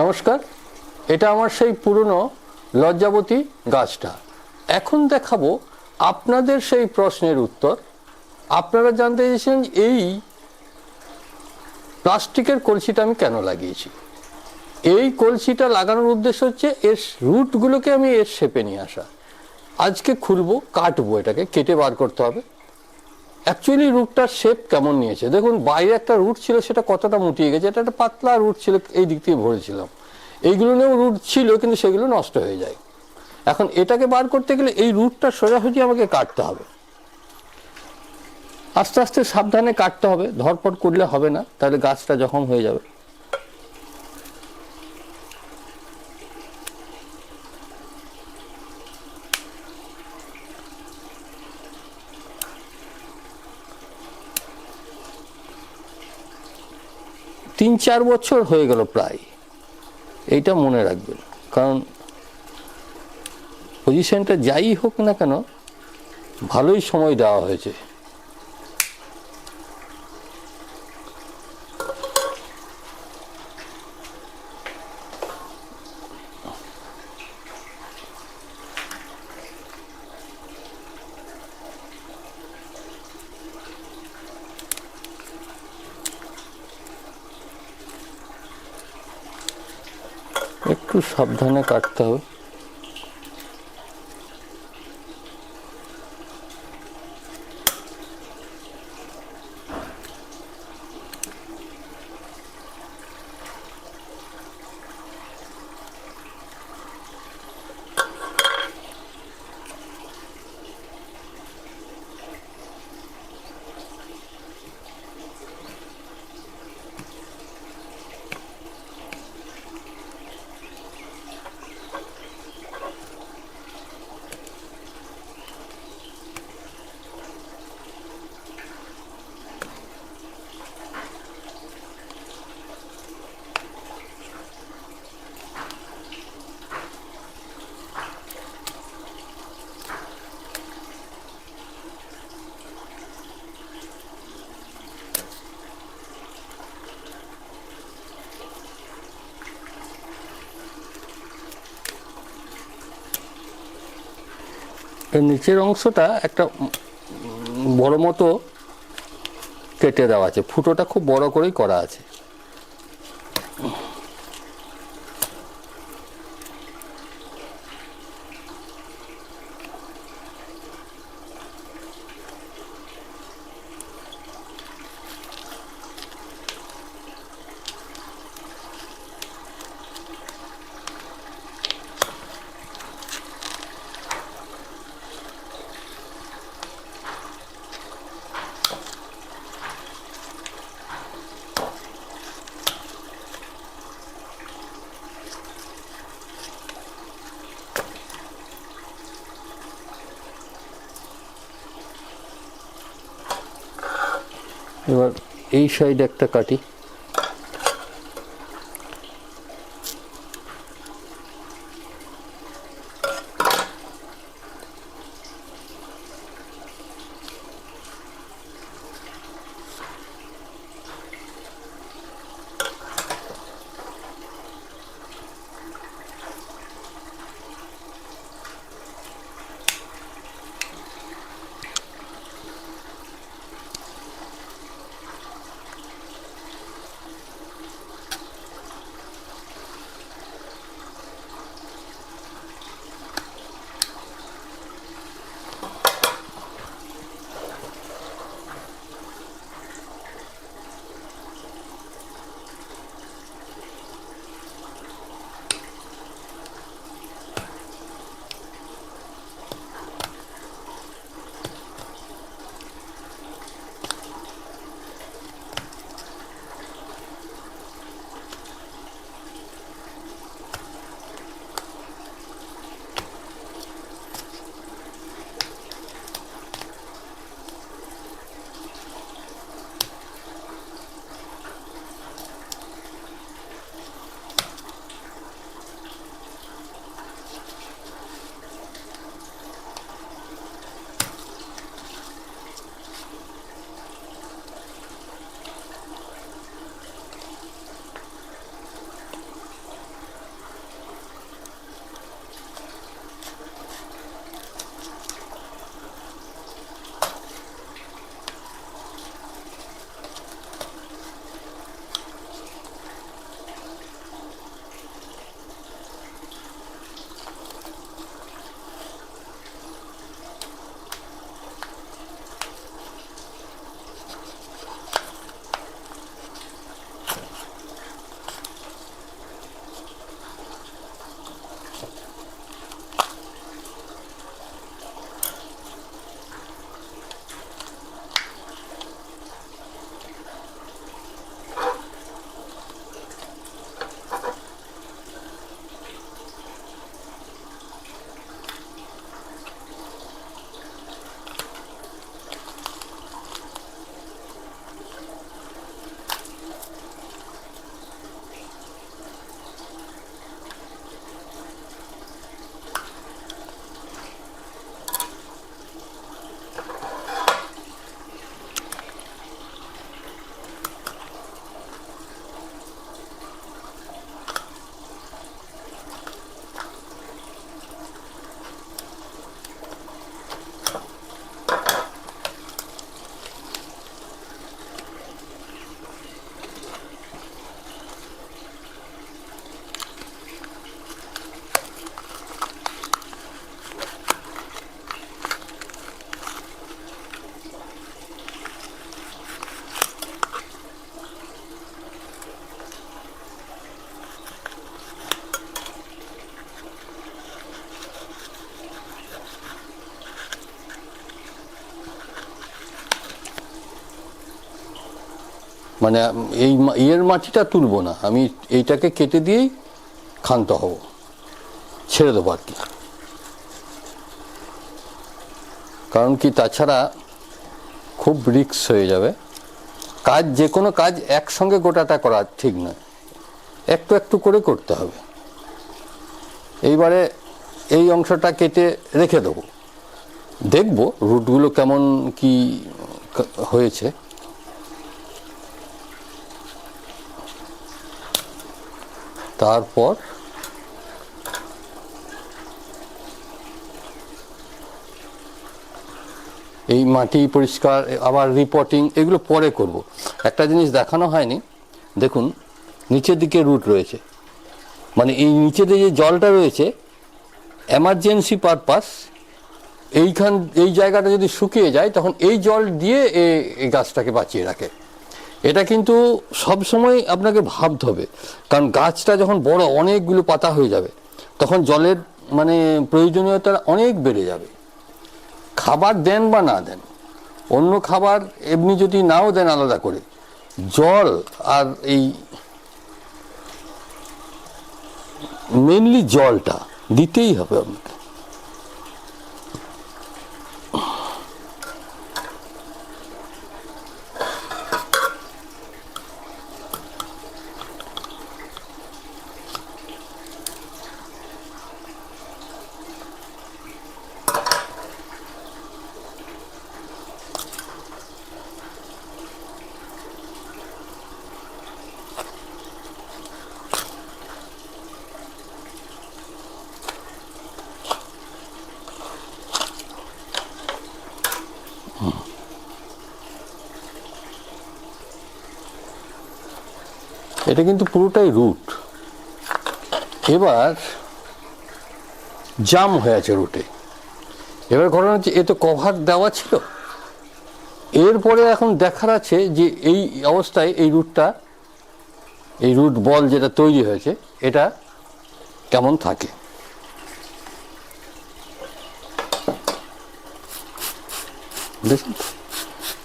নমস্কার, এটা আমার সেই পুরনো লজ্জাবতী গাছটা। এখন দেখাবো আপনাদের সেই প্রশ্নের উত্তর। আপনারা জানতে চেয়েছেন এই প্লাস্টিকের কলসিটা আমি কেন লাগিয়েছি? এই কলসিটা লাগানোর উদ্দেশ্য হচ্ছে এর রুটগুলোকে আমি এর শেপে নিয়ে আসা। আজকে খুলবো, কাটবো এটাকে, কেটে বার করতে হবে। অ্যাকচুয়ালি রুটটার শেপ কেমন নিয়েছে? দেখুন, বাইরে একটা রুট ছিল, সেটা কতটা মুটিয়ে গেছে? এটা একটা পাতলা রুট ছিল, এই দিক দিয়ে ভরেছিলাম। এইগুলো নিয়েও রুট ছিল, কিন্তু সেগুলো নষ্ট হয়ে যায়। এখন এটাকে বার করতে গেলে এই রুটটা সোজাসুজি আমাকে কাটতে হবে। আস্তে আস্তে সাবধানে কাটতে হবে। ধরপট করলে হবে না, তাহলে গাছটা জখম হয়ে যাবে। তিন চার বছর হয়ে গেল প্রায়। এইটা মনে রাখবেন। কারণ পজিশনটা যাই হোক না কেন, ভালোই সময় দেওয়া হয়েছে। একটু সাবধানে কাটতে হবে। এর নিচের অংশটা একটা বড় মতো কেটে দেওয়া আছে। ফুটোটা খুব বড় করেই করা আছে। এবার এই সাইড একটা কাটি মানে এই ইয়ের মাটিটা তুলবো না। আমি এইটাকে কেটে দিয়েই ক্ষান্ত হব। ছেড়ে দেবো আর কি। কারণ কি, তাছাড়া খুব রিক্স হয়ে যাবে। কাজ, যে কোনো কাজ একসঙ্গে গোটাটা করা ঠিক নয়। একটু একটু করে করতে হবে। এইবারে এই অংশটা কেটে রেখে দেবো। দেখব রুটগুলো কেমন কি, হয়েছে। তারপর এই মাটি পরিষ্কার, আবার রিপোর্টিং এগুলো পরে করব। একটা জিনিস দেখানো হয়নি। দেখুন, নিচের দিকে রুট রয়েছে। মানে এই নিচে দিয়ে যে জলটা রয়েছে এমার্জেন্সি পারপাস এইখান, এই জায়গাটা যদি শুকিয়ে যায়, তখন এই জল দিয়ে এই গাছটাকে বাঁচিয়ে রাখে। এটা কিন্তু সব সময় আপনাকে ভাবতে হবে। কারণ গাছটা যখন বড়, অনেকগুলো পাতা হয়ে যাবে, তখন জলের মানে প্রয়োজনীয়তা অনেক বেড়ে যাবে। খাবার দেন বা না দেন, অন্য খাবার এমনি যদি নাও দেন আলাদা করে, জল আর এই মেনলি জলটা দিতেই হবে আপনাকে। এটা কিন্তু পুরোটাই রুট এবার জাম হয়ে আছে রুটে এবার ঘটনা হচ্ছে, এ তো কভার দেওয়া ছিল। এরপরে এখন দেখার আছে যে এই অবস্থায় এই রুটটা এই রুট বল যেটা তৈরি হয়েছে, এটা কেমন থাকে?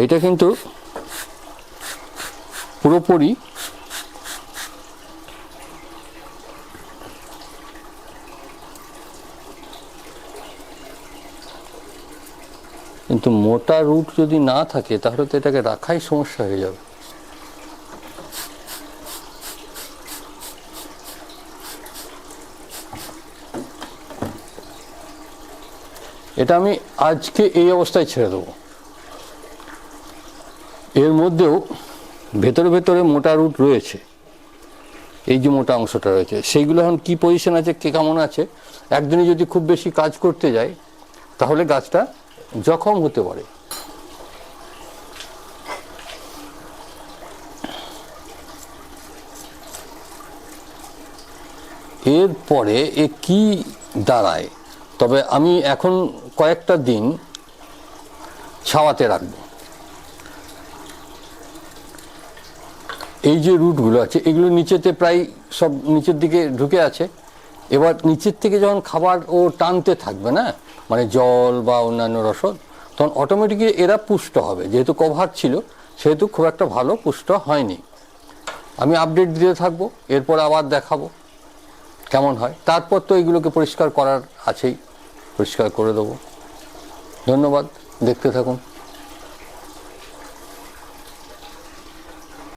এইটা কিন্তু পুরোপুরি কিন্তু মোটা রুট যদি না থাকে, তাহলে তো এটাকে রাখাই সমস্যা হয়ে যাবে। এটা আমি আজকে এই অবস্থায় ছেড়ে দেবো। এর মধ্যেও ভেতরে ভেতরে মোটা রুট রয়েছে। এই যে মোটা অংশটা রয়েছে, সেইগুলো এখন কি পজিশন আছে, কে কেমন আছে, একদিনে যদি খুব বেশি কাজ করতে যায়, তাহলে গাছটা জখম হতে পারে। এরপরে এ কি দাঁড়ায়? তবে আমি এখন কয়েকটা দিন ছাওয়াতে রাখব। এই যে রুটগুলো আছে, এগুলো নিচেতে প্রায় সব নিচের দিকে ঢুকে আছে। এবার নিচের থেকে যখন খাবার ও টানতে থাকবে না মানে জল বা অন্যান্য রসদ, তখন অটোমেটিকলি এরা পুষ্ট হবে। যেহেতু কভার ছিল, সেহেতু খুব একটা ভালো পুষ্ট হয়নি। আমি আপডেট দিতে থাকব, এরপর আবার দেখাবো কেমন হয়। তারপর তো এগুলোকে পরিষ্কার করার আছেই, পরিষ্কার করে দেবো। ধন্যবাদ, দেখতে থাকুন।